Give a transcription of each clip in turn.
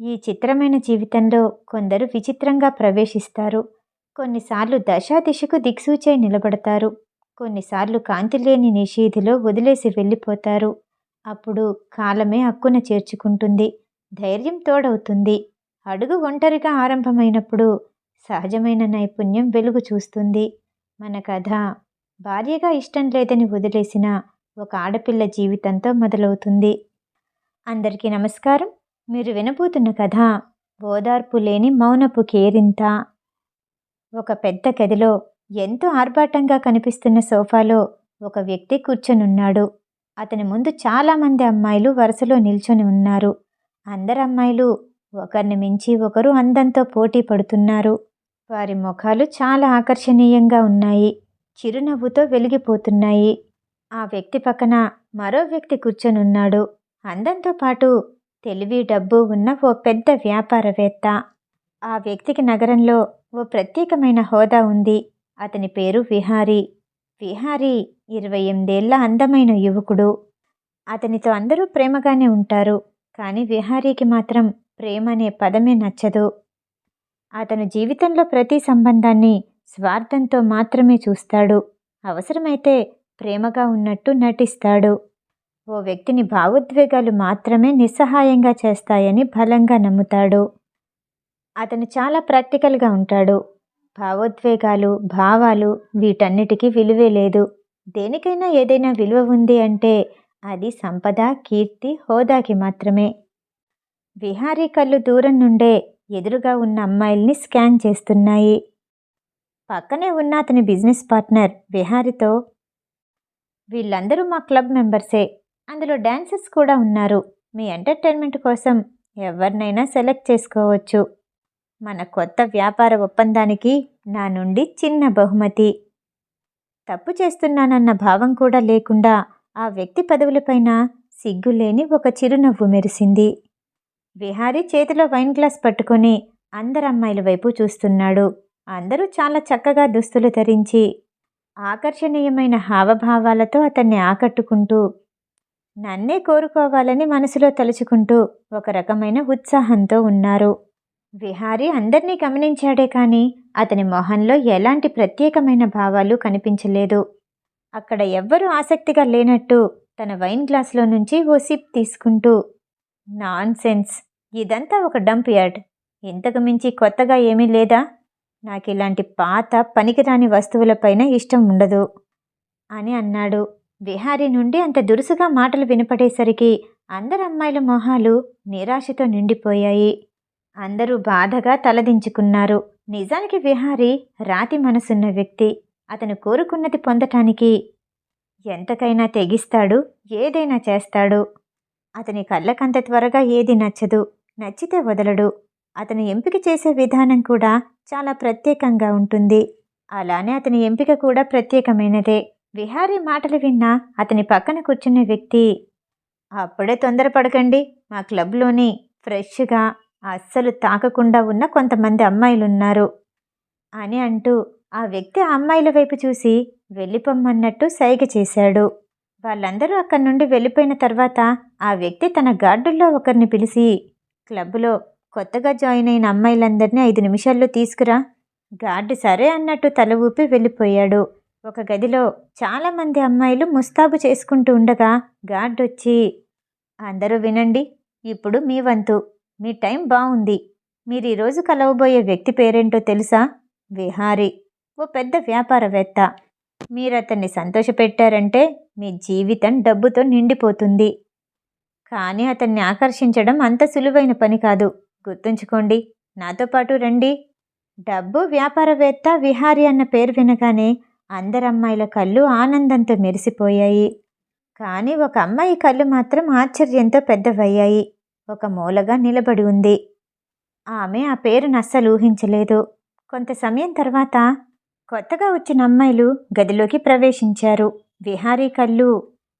ఈ చిత్రమైన జీవితంలో కొందరు విచిత్రంగా ప్రవేశిస్తారు. కొన్నిసార్లు దశాదిశకు దిక్సూచై నిలబడతారు. కొన్నిసార్లు కాంతి లేని నిషేధిలో వదిలేసి వెళ్ళిపోతారు. అప్పుడు కాలమే హక్కున చేర్చుకుంటుంది. ధైర్యం తోడవుతుంది. అడుగు ఒంటరిగా ఆరంభమైనప్పుడు సహజమైన నైపుణ్యం వెలుగు చూస్తుంది. మన కథ భార్యగా ఇష్టం లేదని వదిలేసిన ఒక ఆడపిల్ల జీవితంతో మొదలవుతుంది. అందరికీ నమస్కారం. మీరు వినబోతున్న కథ ఓదార్పు లేని మౌనపు కేరింత. ఒక పెద్ద గదిలో ఎంతో ఆర్భాటంగా కనిపిస్తున్న సోఫాలో ఒక వ్యక్తి కూర్చొనున్నాడు. అతని ముందు చాలామంది అమ్మాయిలు వరుసలో నిల్చొని ఉన్నారు. అందరు అమ్మాయిలు ఒకరిని మించి ఒకరు అందంతో పోటీ పడుతున్నారు. వారి ముఖాలు చాలా ఆకర్షణీయంగా ఉన్నాయి. చిరునవ్వుతో వెలిగిపోతున్నాయి. ఆ వ్యక్తి పక్కన మరో వ్యక్తి కూర్చొనున్నాడు. అందంతో పాటు తెలివి డబ్బు ఉన్న ఓ పెద్ద వ్యాపారవేత్త. ఆ వ్యక్తికి నగరంలో ఓ ప్రత్యేకమైన హోదా ఉంది. అతని పేరు విహారీ. విహారీ ఇరవై ఎనిమిదేళ్ళ అందమైన యువకుడు. అతనితో అందరూ ప్రేమగానే ఉంటారు కానీ విహారీకి మాత్రం ప్రేమ అనే పదమే నచ్చదు. అతను జీవితంలో ప్రతి సంబంధాన్ని స్వార్థంతో మాత్రమే చూస్తాడు. అవసరమైతే ప్రేమగా ఉన్నట్టు నటిస్తాడు. ఓ వ్యక్తిని భావోద్వేగాలు మాత్రమే నిస్సహాయంగా చేస్తాయని బలంగా నమ్ముతాడు. అతను చాలా ప్రాక్టికల్గా ఉంటాడు. భావోద్వేగాలు భావాలు వీటన్నిటికీ విలువే లేదు. దేనికైనా ఏదైనా విలువ ఉంది అంటే అది సంపద కీర్తి హోదాకి మాత్రమే. విహారీ కళ్ళు దూరం నుండే ఎదురుగా ఉన్న అమ్మాయిల్ని స్కాన్ చేస్తున్నాయి. పక్కనే ఉన్న అతని బిజినెస్ పార్ట్నర్ విహారితో వీళ్ళందరూ మా క్లబ్ మెంబర్సే. అందులో డ్యాన్సర్స్ కూడా ఉన్నారు. మీ ఎంటర్టైన్మెంట్ కోసం ఎవరినైనా సెలెక్ట్ చేసుకోవచ్చు. మన కొత్త వ్యాపార ఒప్పందానికి నా నుండి చిన్న బహుమతి. తప్పు చేస్తున్నానన్న భావం కూడా లేకుండా ఆ వ్యక్తి పదవులపైన సిగ్గులేని ఒక చిరునవ్వు మెరిసింది. విహారీ చేతిలో వైన్ గ్లాస్ పట్టుకొని అందరమ్మాయిల వైపు చూస్తున్నాడు. అందరూ చాలా చక్కగా దుస్తులు ధరించి ఆకర్షణీయమైన హావభావాలతో అతన్ని ఆకట్టుకుంటూ నన్నే కోరుకోవాలని మనసులో తలుచుకుంటూ ఒక రకమైన ఉత్సాహంతో ఉన్నారు. విహారీ అందరినీ గమనించాడే కానీ అతని మొహంలో ఎలాంటి ప్రత్యేకమైన భావాలు కనిపించలేదు. అక్కడ ఎవ్వరూ ఆసక్తిగా లేనట్టు తన వైన్ గ్లాసులో నుంచి ఓ సిప్ తీసుకుంటూ నాన్ సెన్స్ ఇదంతా ఒక డంప్ యార్డ్. ఇంతకు మించి కొత్తగా ఏమీ లేదా? నాకు ఇలాంటి పాత పనికిరాని వస్తువులపైన ఇష్టం ఉండదు అని అన్నాడు. విహారీ నుండి అంత దురుసుగా మాటలు వినపడేసరికి అందరమ్మాయిల మొహాలు నిరాశతో నిండిపోయాయి. అందరూ బాధగా తలదించుకున్నారు. నిజానికి విహారి రాతి మనసున్న వ్యక్తి. అతను కోరుకున్నది పొందటానికి ఎంతకైనా తెగిస్తాడు ఏదైనా చేస్తాడు. అతని కళ్ళకంత త్వరగా ఏది నచ్చదు నచ్చితే వదలడు. అతను ఎంపిక చేసే విధానం కూడా చాలా ప్రత్యేకంగా ఉంటుంది. అలానే అతని ఎంపిక కూడా ప్రత్యేకమైనదే. విహారీ మాటలు విన్న అతని పక్కన కూర్చున్న వ్యక్తి అప్పుడే తొందరపడకండి. మా క్లబ్లోని ఫ్రెష్గా అస్సలు తాకకుండా ఉన్న కొంతమంది అమ్మాయిలున్నారు అని అంటూ ఆ వ్యక్తి ఆ అమ్మాయిల వైపు చూసి వెళ్ళిపోమ్మన్నట్టు సైగ చేశాడు. వాళ్ళందరూ అక్కడి నుండి వెళ్ళిపోయిన తర్వాత ఆ వ్యక్తి తన గార్డుల్లో ఒకరిని పిలిచి క్లబ్లో కొత్తగా జాయిన్ అయిన అమ్మాయిలందరినీ ఐదు నిమిషాల్లో తీసుకురా. గార్డు సరే అన్నట్టు తల ఊపి వెళ్ళిపోయాడు. ఒక గదిలో చాలామంది అమ్మాయిలు ముస్తాబు చేసుకుంటూ ఉండగా గార్డ్ వచ్చి అందరూ వినండి ఇప్పుడు మీ వంతు మీ టైం బాగుంది మీరు ఈరోజు కలవబోయే వ్యక్తి పేరేంటో తెలుసా? విహారీ ఓ పెద్ద వ్యాపారవేత్త. మీరు అతన్ని సంతోషపెట్టారంటే మీ జీవితం డబ్బుతో నిండిపోతుంది. కానీ అతన్ని ఆకర్షించడం అంత సులువైన పని కాదు. గుర్తుంచుకోండి నాతో పాటు రండి. డబ్బు వ్యాపారవేత్త విహారీ అన్న పేరు వినగానే అందరమ్మాయిల కళ్ళు ఆనందంతో మెరిసిపోయాయి. కానీ ఒక అమ్మాయి కళ్ళు మాత్రం ఆశ్చర్యంతో పెద్దవయ్యాయి. ఒక మూలగా నిలబడి ఉంది. ఆమె ఆ పేరును అస్సలు ఊహించలేదు. కొంత సమయం తర్వాత కొత్తగా వచ్చిన అమ్మాయిలు గదిలోకి ప్రవేశించారు. విహారీ కళ్ళు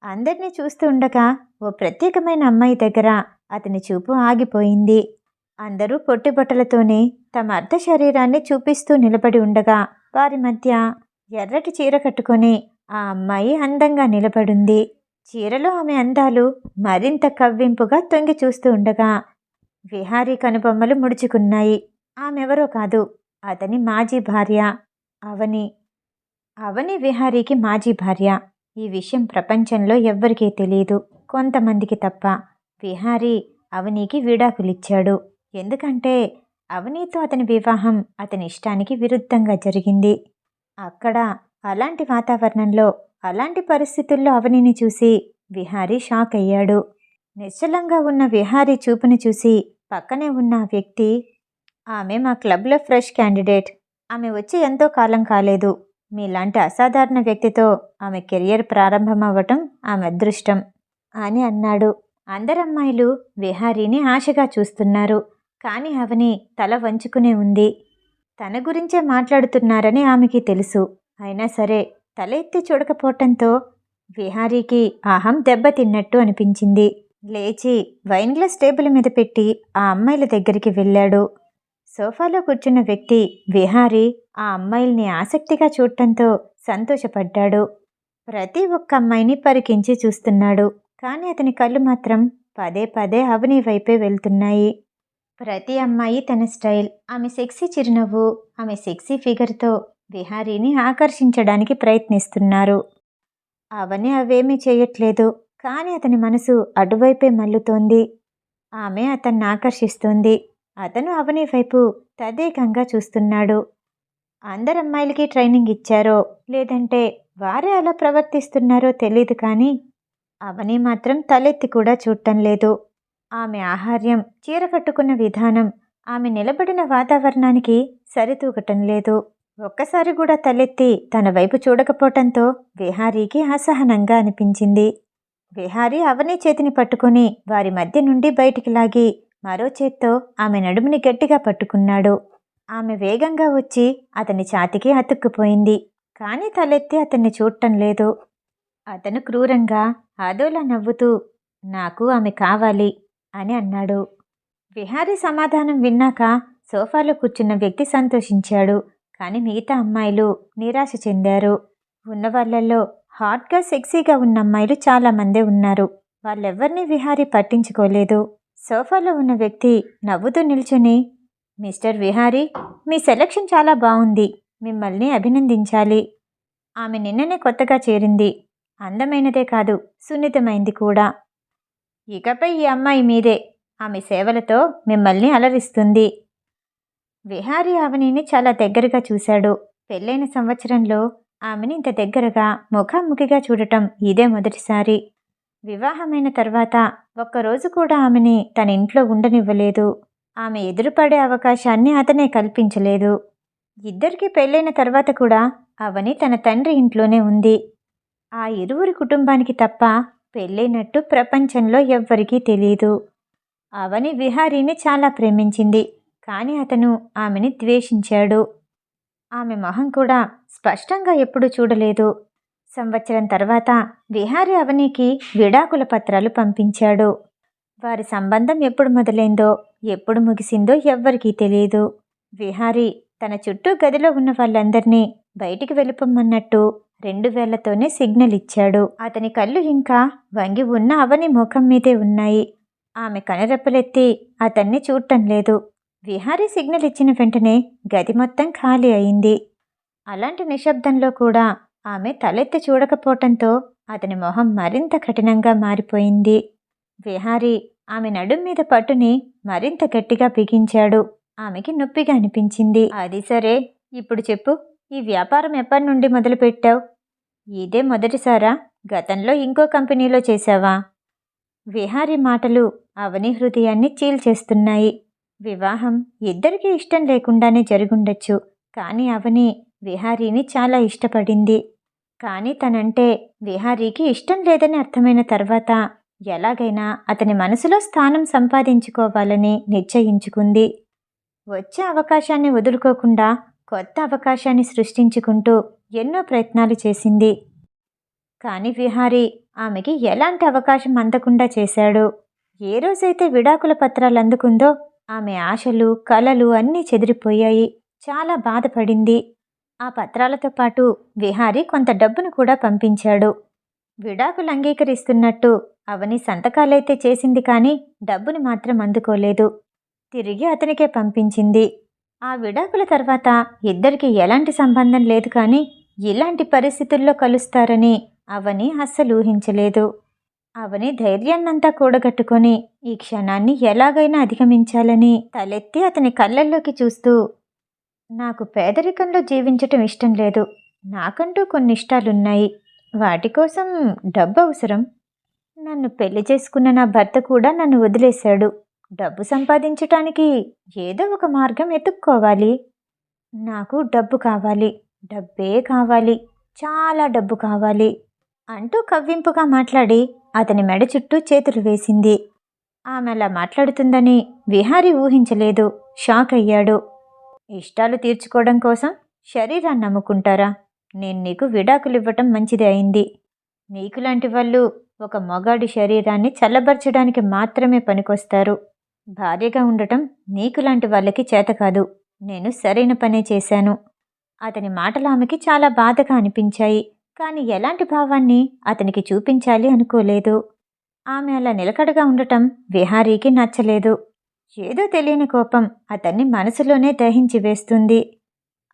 అందరినీ చూస్తూ ఉండగా ఓ ప్రత్యేకమైన అమ్మాయి దగ్గర అతని చూపు ఆగిపోయింది. అందరూ పొట్టిబట్టలతోనే తమ అర్ధ శరీరాన్ని చూపిస్తూ నిలబడి ఉండగా వారి మధ్య ఎర్రటి చీర కట్టుకొని ఆ అమ్మాయి అందంగా నిలబడింది. చీరలో ఆమె అందాలు మరింత కవ్వింపుగా తొంగి చూస్తూ ఉండగా విహారీ కనుబొమ్మలు ముడుచుకున్నాయి. ఆమెవరో కాదు అతని మాజీ భార్య అవని అవని విహారీకి మాజీ భార్య. ఈ విషయం ప్రపంచంలో ఎవ్వరికీ తెలియదు కొంతమందికి తప్ప. విహారీ అవనికి విడాకులిచ్చాడు. ఎందుకంటే అవనీతో అతని వివాహం అతని ఇష్టానికి విరుద్ధంగా జరిగింది. అక్కడ అలాంటి వాతావరణంలో అలాంటి పరిస్థితుల్లో అవనిని చూసి విహారీ షాక్ అయ్యాడు. నిశ్చలంగా ఉన్న విహారీ చూపుని చూసి పక్కనే ఉన్న వ్యక్తి ఆమె మా క్లబ్లో ఫ్రెష్ క్యాండిడేట్. ఆమె వచ్చి ఎంతో కాలం కాలేదు. మీలాంటి అసాధారణ వ్యక్తితో ఆమె కెరియర్ ప్రారంభమవ్వటం ఆమె అదృష్టం అని అన్నాడు. అందరమ్మాయిలు విహారీని ఆశగా చూస్తున్నారు. కానీ అవని తల వంచుకునే ఉంది. తన గురించే మాట్లాడుతున్నారని ఆమెకి తెలుసు. అయినా సరే తల ఎత్తి చూడకపోవటంతో విహారీకి అహం దెబ్బతిన్నట్టు అనిపించింది. లేచి వైన్ గ్లాస్ టేబుల్ మీద పెట్టి ఆ అమ్మాయిల దగ్గరికి వెళ్ళాడు. సోఫాలో కూర్చున్న వ్యక్తి విహారీ ఆ అమ్మాయిల్ని ఆసక్తిగా చూడటంతో సంతోషపడ్డాడు. ప్రతి ఒక్క అమ్మాయిని పరికించి చూస్తున్నాడు. కానీ అతని కళ్ళు మాత్రం పదే పదే అవని వైపే వెళ్తున్నాయి. ప్రతి అమ్మాయి తన స్టైల్. ఆమె సెక్సీ చిరునవ్వు ఆమె సెక్సీ ఫిగర్తో విహారీని ఆకర్షించడానికి ప్రయత్నిస్తున్నారు. అవని అవేమీ చేయట్లేదు. కానీ అతని మనసు అటువైపే మల్లుతోంది. ఆమె అతన్ని ఆకర్షిస్తుంది. అతను అవని వైపు తదేకంగా చూస్తున్నాడు. అందరమ్మాయిలకి ట్రైనింగ్ ఇచ్చారో లేదంటే వారే అలా ప్రవర్తిస్తున్నారో తెలియదు కానీ అవని మాత్రం తలెత్తి కూడా చూడటం లేదు. ఆమె ఆహార్యం చీర కట్టుకున్న విధానం ఆమె నిలబడిన వాతావరణానికి సరితూగటం లేదు. ఒక్కసారి కూడా తలెత్తి తన వైపు చూడకపోవటంతో విహారీకి అసహనంగా అనిపించింది. విహారీ అవని చేతిని పట్టుకొని వారి మధ్య నుండి బయటికి లాగి మరో చేత్తో ఆమె నడుముని గట్టిగా పట్టుకున్నాడు. ఆమె వేగంగా వచ్చి అతని ఛాతికి అతుక్కుపోయింది. కానీ తలెత్తి అతన్ని చూడటం లేదు. అతను క్రూరంగా అదోలా నవ్వుతూ నాకు ఆమె కావాలి. అని అన్నాడు. విహారీ సమాధానం విన్నాక సోఫాలో కూర్చున్న వ్యక్తి సంతోషించాడు. కానీ మిగతా అమ్మాయిలు నిరాశ చెందారు. ఉన్న వాళ్ళల్లో హాట్గా సెక్సీగా ఉన్న అమ్మాయిలు చాలామందే ఉన్నారు. వాళ్ళెవ్వరినీ విహారీ పట్టించుకోలేదు. సోఫాలో ఉన్న వ్యక్తి నవ్వుతూ నిల్చుని మిస్టర్ విహారీ మీ సెలక్షన్ చాలా బాగుంది. మిమ్మల్ని అభినందించాలి. ఆమె నిన్ననే కొత్తగా చేరింది. అందమైనదే కాదు సున్నితమైంది కూడా. ఇకపై ఈ అమ్మాయి మీదే. ఆమె సేవలతో మిమ్మల్ని అలరిస్తుంది. విహారీ అవనిని చాలా దగ్గరగా చూశాడు. పెళ్ళైన సంవత్సరంలో ఆమెని ఇంత దగ్గరగా ముఖాముఖిగా చూడటం ఇదే మొదటిసారి. వివాహమైన తర్వాత ఒక్కరోజు కూడా ఆమెని తన ఇంట్లో ఉండనివ్వలేదు. ఆమె ఎదురుపడే అవకాశాన్ని అతనే కల్పించలేదు. ఇద్దరికి పెళ్ళైన తర్వాత కూడా అవని తన తండ్రి ఇంట్లోనే ఉంది. ఆ ఇరువురి కుటుంబానికి తప్ప పెళ్ళైనట్టు ప్రపంచంలో ఎవ్వరికీ తెలియదు అవని విహారీని చాలా ప్రేమించింది. కానీ అతను ఆమెని ద్వేషించాడు. ఆమె మొహం కూడా స్పష్టంగా ఎప్పుడూ చూడలేదు. సంవత్సరం తర్వాత విహారీ అవనికి విడాకుల పత్రాలు పంపించాడు. వారి సంబంధం ఎప్పుడు మొదలైందో ఎప్పుడు ముగిసిందో ఎవ్వరికీ తెలియదు విహారీ తన చుట్టూ గదిలో ఉన్న వాళ్ళందరినీ బయటికి వెళ్ళిపోమన్నట్టు రెండు వేళ్ళతోనే సిగ్నల్ ఇచ్చాడు. అతని కళ్ళు ఇంకా వంగి ఉన్న అవని ముఖం మీదే ఉన్నాయి. ఆమె కనురెప్పలెత్తి అతన్ని చూడటం లేదు. విహారీ సిగ్నల్ ఇచ్చిన వెంటనే గది మొత్తం ఖాళీ అయింది. అలాంటి నిశ్శబ్దంలో కూడా ఆమె తలెత్తి చూడకపోవటంతో అతని మొహం మరింత కఠినంగా మారిపోయింది. విహారీ ఆమె నడుం మీద పట్టుని మరింత గట్టిగా బిగించాడు. ఆమెకి నొప్పిగా అనిపించింది. అది సరే ఇప్పుడు చెప్పు. ఈ వ్యాపారం ఎప్పటి నుండి మొదలుపెట్టావు? ఇదే మొదటిసారా? గతంలో ఇంకో కంపెనీలో చేశావా? విహారీ మాటలు అవని హృదయాన్ని చీల్చేస్తున్నాయి. వివాహం ఇద్దరికీ ఇష్టం లేకుండానే జరుగుండొచ్చు కానీ అవని విహారీని చాలా ఇష్టపడింది. కానీ తనంటే విహారీకి ఇష్టం లేదని అర్థమైన తర్వాత ఎలాగైనా అతని మనసులో స్థానం సంపాదించుకోవాలని నిశ్చయించుకుంది. వచ్చే అవకాశాన్ని వదులుకోకుండా కొత్త అవకాశాన్ని సృష్టించుకుంటూ ఎన్నో ప్రయత్నాలు చేసింది. కానీ విహారీ ఆమెకి ఎలాంటి అవకాశం అందకుండా చేశాడు? ఏ రోజైతే విడాకుల పత్రాలు అందుకుందో ఆమె ఆశలు కలలు అన్నీ చెదిరిపోయాయి. చాలా బాధపడింది. ఆ పత్రాలతో పాటు విహారీ కొంత డబ్బును కూడా పంపించాడు. విడాకులు అంగీకరిస్తున్నట్టు అవని సంతకాలైతే చేసింది కానీ డబ్బుని మాత్రం అందుకోలేదు. తిరిగి అతనికే పంపించింది. ఆ విడాకుల తర్వాత ఇద్దరికి ఎలాంటి సంబంధం లేదు కానీ ఇలాంటి పరిస్థితుల్లో కలుస్తారని అవని అస్సలు ఊహించలేదు. అవని ధైర్యాన్నంతా కూడగట్టుకొని ఈ క్షణాన్ని ఎలాగైనా అధిగమించాలని తలెత్తి అతని కళ్ళల్లోకి చూస్తూ నాకు పేదరికంలో జీవించటం ఇష్టం లేదు. నాకంటూ కొన్ని ఇష్టాలున్నాయి వాటి కోసం డబ్బు అవసరం. నన్ను పెళ్ళి చేసుకున్న నా భర్త కూడా నన్ను వదిలేశాడు. డబ్బు సంపాదించటానికి ఏదో ఒక మార్గం ఎత్తుక్కోవాలి. నాకు డబ్బు కావాలి డబ్బే కావాలి చాలా డబ్బు కావాలి అంటూ కవ్వింపుగా మాట్లాడి అతని మెడ చుట్టూ చేతులు వేసింది. ఆమె అలా మాట్లాడుతుందని విహారి ఊహించలేదు. షాక్ అయ్యాడు. ఇష్టాలు తీర్చుకోవడం కోసం శరీరాన్ని నమ్ముకుంటారా? నేను నీకు విడాకులు ఇవ్వటం మంచిది అయింది. నీకులాంటి వాళ్ళు ఒక మగాడి శరీరాన్ని చల్లబరచడానికి మాత్రమే పనికొస్తారు. భార్యగా ఉండటం నీకులాంటి వాళ్ళకి చేత కాదు. నేను సరైన పనే చేశాను. అతని మాటలు ఆమెకి చాలా బాధగా అనిపించాయి. కానీ ఎలాంటి భావాన్ని అతనికి చూపించాలి అనుకోలేదు. ఆమె అలా నిలకడగా ఉండటం విహారీకి నచ్చలేదు. ఏదో తెలియని కోపం అతన్ని మనసులోనే దహించి వేస్తుంది.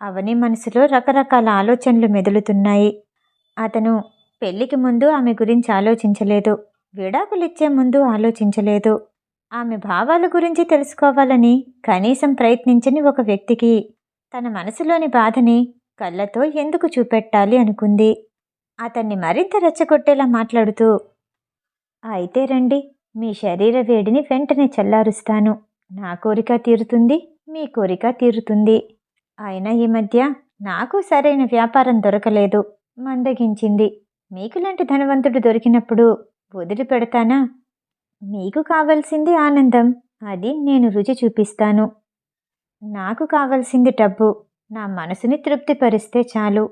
అవని మనసులో రకరకాల ఆలోచనలు మెదులుతున్నాయి. అతను పెళ్ళికి ముందు ఆమె గురించి ఆలోచించలేదు. విడాకులిచ్చే ముందు ఆలోచించలేదు. ఆమె భావాల గురించి తెలుసుకోవాలని కనీసం ప్రయత్నించని ఒక వ్యక్తికి తన మనసులోని బాధని కళ్ళతో ఎందుకు చూపెట్టాలి అనుకుంది. అతన్ని మరింత రెచ్చగొట్టేలా మాట్లాడుతూ అయితే రండి మీ శరీర వేడిని వెంటనే చల్లారుస్తాను. నా కోరిక తీరుతుంది మీ కోరిక తీరుతుంది. అయినా ఈ మధ్య నాకు సరైన వ్యాపారం దొరకలేదు. మందగించింది. మీకులాంటి ధనవంతుడు దొరికినప్పుడు వదిలిపెడతానా? మీకు కావలసింది ఆనందం. అది నేను రుచి చూపిస్తాను. నాకు కావలసింది డబ్బు. నా మనసుని తృప్తిపరిస్తే చాలు.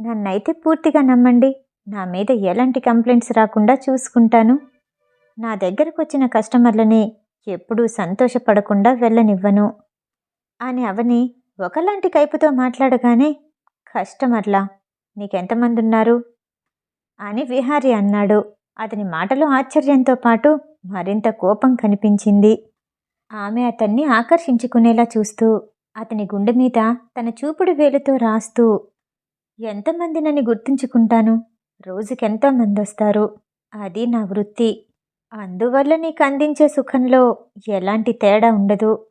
నన్నైతే పూర్తిగా నమ్మండి. నా మీద ఎలాంటి కంప్లైంట్స్ రాకుండా చూసుకుంటాను. నా దగ్గరకు వచ్చిన కస్టమర్లని ఎప్పుడూ సంతోషపడకుండా వెళ్ళనివ్వను. అని అవని ఒకలాంటి కైపుతో మాట్లాడగానే కస్టమర్లా నీకెంతమంది ఉన్నారు అని విహారి అన్నాడు. అతని మాటలో ఆశ్చర్యంతో పాటు మరింత కోపం కనిపించింది. ఆమె అతన్ని ఆకర్షించుకునేలా చూస్తూ అతని గుండె మీద తన చూపుడు వేలుతో రాస్తూ ఎంతమంది నన్ను గుర్తుంచుకుంటాను? రోజుకెంతమంది వస్తారు అది నా వృత్తి. అందువల్ల నీకు అందించే సుఖంలో ఎలాంటి తేడా ఉండదు.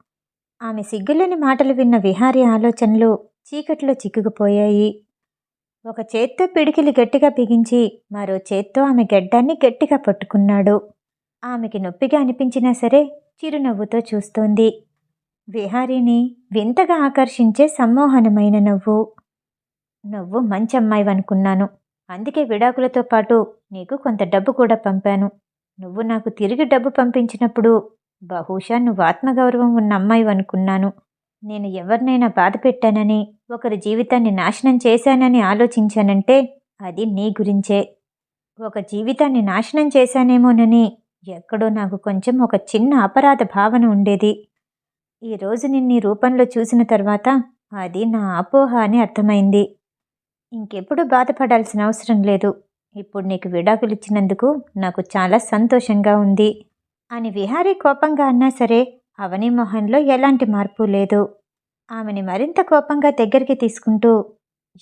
ఆమె సిగ్గులేని మాటలు విన్న విహారీ ఆలోచనలు చీకట్లో చిక్కుకుపోయాయి. ఒక చేత్తో పిడికిలి గట్టిగా బిగించి మరో చేత్తో ఆమె గడ్డాన్ని గట్టిగా పట్టుకున్నాడు. ఆమెకి నొప్పిగా అనిపించినా సరే చిరునవ్వుతో చూస్తోంది. విహారీని వింతగా ఆకర్షించే సమ్మోహనమైన నవ్వు. నువ్వు మంచి అమ్మాయి అనుకున్నాను అందుకే విడాకులతో పాటు నీకు కొంత డబ్బు కూడా పంపాను. నువ్వు నాకు తిరిగి డబ్బు పంపించినప్పుడు బహుశా నువ్వు ఆత్మగౌరవం ఉన్న అమ్మాయి అనుకున్నాను నేను ఎవరినైనా బాధ పెట్టానని ఒకరి జీవితాన్ని నాశనం చేశానని ఆలోచించానంటే అది నీ గురించే. ఒక జీవితాన్ని నాశనం చేశానేమోనని ఎక్కడో నాకు కొంచెం ఒక చిన్న అపరాధ భావన ఉండేది. ఈరోజు నిన్ను రూపంలో చూసిన తర్వాత అది నా అపోహ అని అర్థమైంది. ఇంకెప్పుడు బాధపడాల్సిన అవసరం లేదు. ఇప్పుడు నీకు విడాకులు ఇచ్చినందుకు నాకు చాలా సంతోషంగా ఉంది. అని విహారీ కోపంగా అన్నా సరే అవని మొహంలో ఎలాంటి మార్పు లేదు. ఆమెని మరింత కోపంగా దగ్గరికి తీసుకుంటూ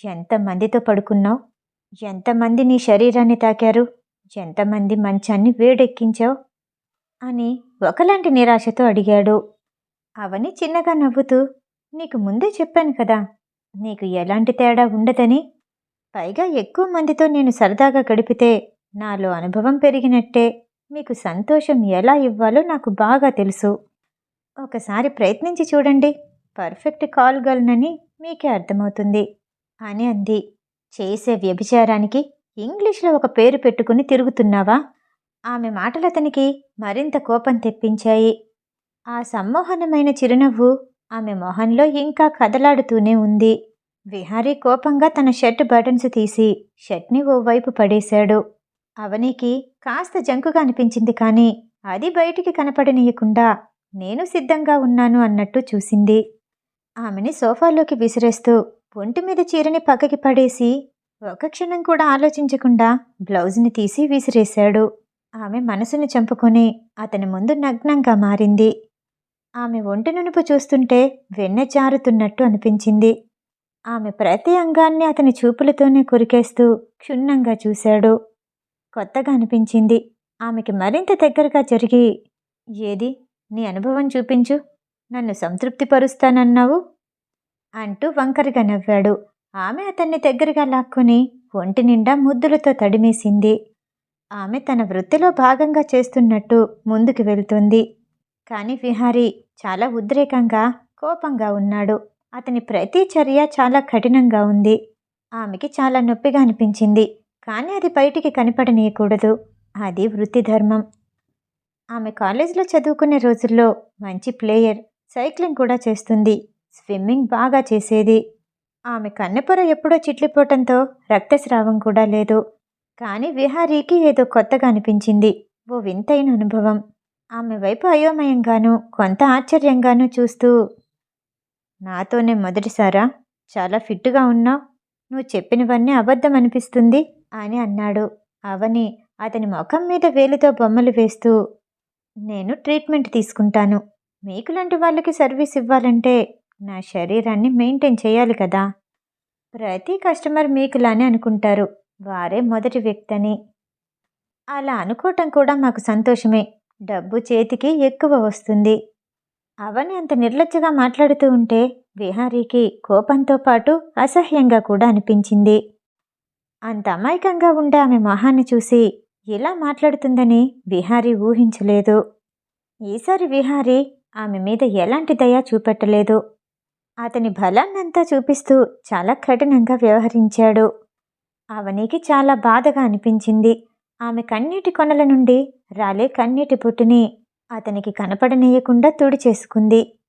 ఎంతమందితో పడుకున్నావు? ఎంతమంది నీ శరీరాన్ని తాకారు? ఎంతమంది మంచాన్ని వేడెక్కించావు? అని ఒకలాంటి నిరాశతో అడిగాడు. అవని చిన్నగా నవ్వుతూ నీకు ముందే చెప్పాను కదా నీకు ఎలాంటి తేడా ఉండదని. పైగా ఎక్కువ మందితో నేను సరదాగా గడిపితే నాలో అనుభవం పెరిగినట్టే. మీకు సంతోషం ఎలా ఇవ్వాలో నాకు బాగా తెలుసు. ఒకసారి ప్రయత్నించి చూడండి. పర్ఫెక్ట్ కాల్ గర్ల్నని మీకే అర్థమవుతుంది. అని అంది. చేసే వ్యభిచారానికి ఇంగ్లీష్లో ఒక పేరు పెట్టుకుని తిరుగుతున్నావా? ఆమె మాటలు అతనికి మరింత కోపం తెప్పించాయి. ఆ సమ్మోహనమైన చిరునవ్వు ఆమె మొహంలో ఇంకా కదలాడుతూనే ఉంది. విహారీ కోపంగా తన షర్ట్ బటన్స్ తీసి షర్ట్ని ఓవైపు పడేశాడు. అవనికి కాస్త జంకుగా అనిపించింది కానీ అది బయటికి కనపడనీయకుండా నేను సిద్ధంగా ఉన్నాను అన్నట్టు చూసింది. ఆమెని సోఫాలోకి విసిరేస్తూ ఒంటి మీద చీరని పక్కకి పడేసి ఒక క్షణం కూడా ఆలోచించకుండా బ్లౌజ్ని తీసి విసిరేశాడు. ఆమె మనసుని చంపుకొని అతని ముందు నగ్నంగా మారింది. ఆమె ఒంటి నునుపు చూస్తుంటే వెన్నె జారుతున్నట్టు అనిపించింది. ఆమె ప్రతి అంగాన్ని అతని చూపులతోనే కొరికేస్తూ క్షుణ్ణంగా చూశాడు. కొత్తగా అనిపించింది. ఆమెకి మరింత దగ్గరగా జరిగి ఏది? అనుభవం చూపించు. నన్ను సంతృప్తిపరుస్తానన్నావు? అంటూ వంకరగా నవ్వాడు. ఆమె అతన్ని దగ్గరగా లాక్కుని ఒంటి నిండా ముద్దులతో తడిమేసింది. ఆమె తన వృత్తిలో భాగంగా చేస్తున్నట్టు ముందుకు వెళ్తుంది. కానీ విహారీ చాలా ఉద్రేకంగా కోపంగా ఉన్నాడు. అతని ప్రతి చర్య చాలా కఠినంగా ఉంది. ఆమెకి చాలా నొప్పిగా అనిపించింది. కానీ అది బయటికి కనపడనీయకూడదు. అది వృత్తి ధర్మం. ఆమె కాలేజీలో చదువుకునే రోజుల్లో మంచి ప్లేయర్ సైక్లింగ్ కూడా చేస్తుంది. స్విమ్మింగ్ బాగా చేసేది. ఆమె కన్నెపొర ఎప్పుడో చిట్లిపోవటంతో రక్తస్రావం కూడా లేదు. కానీ విహారీకి ఏదో కొత్తగా అనిపించింది. ఓ వింతైన అనుభవం. ఆమె వైపు అయోమయంగానూ కొంత ఆశ్చర్యంగానూ చూస్తూ నాతోనే మొదటిసారా చాలా ఫిట్గా ఉన్నావు. నువ్వు చెప్పినవన్నీ అబద్ధం అనిపిస్తుంది అని అన్నాడు. అవని అతని ముఖం మీద వేలితో బొమ్మలు వేస్తూ నేను ట్రీట్మెంట్ తీసుకుంటాను. మీకు లాంటి వాళ్ళకి సర్వీస్ ఇవ్వాలంటే నా శరీరాన్ని మెయింటైన్ చేయాలి కదా. ప్రతి కస్టమర్ మీకులానే అనుకుంటారు. వారే మొదటి వ్యక్తి అని అలా అనుకోవటం కూడా మాకు సంతోషమే. డబ్బు చేతికి ఎక్కువ వస్తుంది. అవని అంత నిర్లజ్జగా మాట్లాడుతూ ఉంటే విహారీకి కోపంతో పాటు అసహ్యంగా కూడా అనిపించింది. అంత అమాయకంగా ఉండే ఆమె మొహాన్ని చూసి ఇలా మాట్లాడుతుందని విహారీ ఊహించలేదు. ఈసారి విహారీ ఆమె మీద ఎలాంటి దయ చూపెట్టలేదు. అతని బలాన్నంతా చూపిస్తూ చాలా కఠినంగా వ్యవహరించాడు. అవనికి చాలా బాధగా అనిపించింది. ఆమె కన్నీటి కొనల నుండి రాలే కన్నీటి పుట్టుని అతనికి కనపడనీయకుండా తుడిచేసుకుంది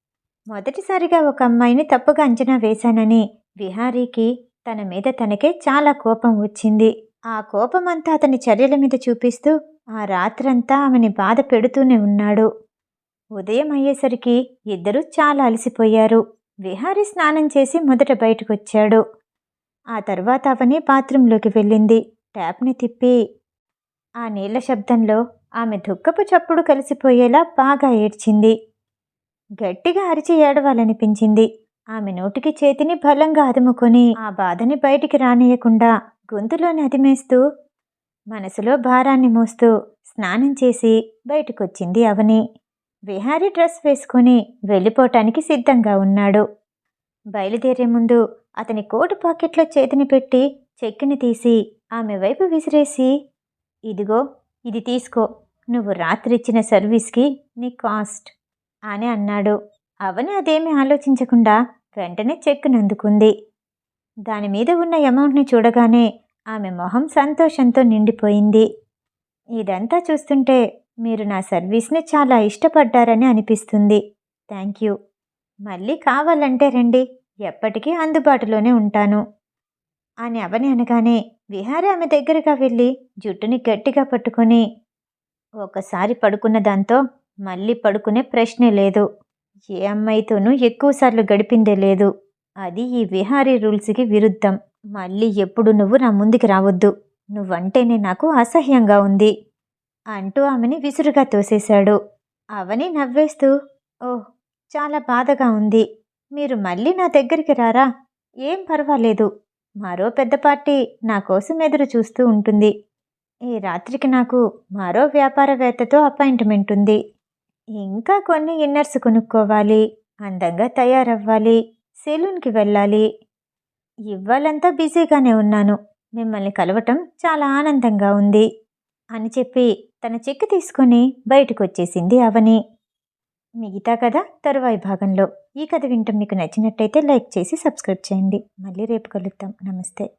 మొదటిసారిగా ఒక అమ్మాయిని తప్పుగా అంచనా వేశానని విహారీకి తన మీద తనకే చాలా కోపం వచ్చింది. ఆ కోపమంతా అతని చర్యల మీద చూపిస్తూ ఆ రాత్రంతా ఆమెని బాధ పెడుతూనే ఉన్నాడు. ఉదయం అయ్యేసరికి ఇద్దరూ చాలా అలసిపోయారు. విహారీ స్నానం చేసి మొదట బయటకొచ్చాడు. ఆ తర్వాత అవని బాత్రూంలోకి వెళ్ళింది. ట్యాప్ని తిప్పి ఆ నీళ్ళ శబ్దంలో ఆమె దుఃఖపు చప్పుడు కలిసిపోయేలా బాగా ఏడ్చింది. గట్టిగా అరిచి ఏడవాలనిపించింది. ఆమె నోటికి చేతిని బలంగా అదుముకొని ఆ బాధని బయటికి రానియకుండా గొంతులోని అదిమేస్తూ మనసులో భారాన్ని మోస్తూ స్నానం చేసి బయటకొచ్చింది అవని. విహారీ డ్రెస్ వేసుకొని వెళ్ళిపోవటానికి సిద్ధంగా ఉన్నాడు. బయలుదేరే ముందు అతని కోటు పాకెట్లో చేతిని పెట్టి చెక్కిని తీసి ఆమె వైపు విసిరేసి ఇదిగో ఇది తీసుకో. నువ్వు రాత్రిచ్చిన సర్వీస్కి నీ కాస్ట్ అని అన్నాడు. అవని అదేమీ ఆలోచించకుండా వెంటనే చెక్కునందుకుంది. దాని మీద ఉన్న అమౌంట్ని చూడగానే ఆమె మొహం సంతోషంతో నిండిపోయింది. ఇదంతా చూస్తుంటే మీరు నా సర్వీస్ని చాలా ఇష్టపడ్డారని అనిపిస్తుంది. Thank you. మళ్ళీ కావాలంటే రండి. ఎప్పటికీ అందుబాటులోనే ఉంటాను. అని అవని అనగానే విహారి ఆమె దగ్గరగా వెళ్ళి జుట్టుని గట్టిగా పట్టుకొని ఒకసారి పడుకున్న దాంతో మళ్ళీ పడుకునే ప్రశ్నే లేదు. ఏ అమ్మాయితోనూ ఎక్కువసార్లు గడిపిందే లేదు. అది ఈ విహారీ రూల్స్కి విరుద్ధం. మళ్ళీ ఎప్పుడు నువ్వు నా ముందుకి రావద్దు. నువ్వంటేనే నాకు అసహ్యంగా ఉంది. అంటూ ఆమెని విసురుగా తోసేశాడు. అవని నవ్వేస్తూ ఓహ్ చాలా బాధగా ఉంది. మీరు మళ్ళీ నా దగ్గరికి రారా? ఏం పర్వాలేదు. మరో పెద్ద పార్టీ నా కోసం ఎదురు చూస్తూ ఉంటుంది. ఈ రాత్రికి నాకు మరో వ్యాపారవేత్తతో అపాయింట్మెంట్ ఉంది. ఇంకా కొన్ని ఇన్నర్స్ కొనుక్కోవాలి. అందంగా తయారవ్వాలి. సెలూన్కి వెళ్ళాలి. ఇవ్వాలంతా బిజీగానే ఉన్నాను. మిమ్మల్ని కలవటం చాలా ఆనందంగా ఉంది అని చెప్పి తన చెక్కు తీసుకొని బయటకు వచ్చేసింది అవని. మిగతా కథ తరువాయి భాగంలో. ఈ కథ వింటం మీకు నచ్చినట్టయితే లైక్ చేసి సబ్స్క్రైబ్ చేయండి. మళ్ళీ రేపు కలుద్దాం. నమస్తే.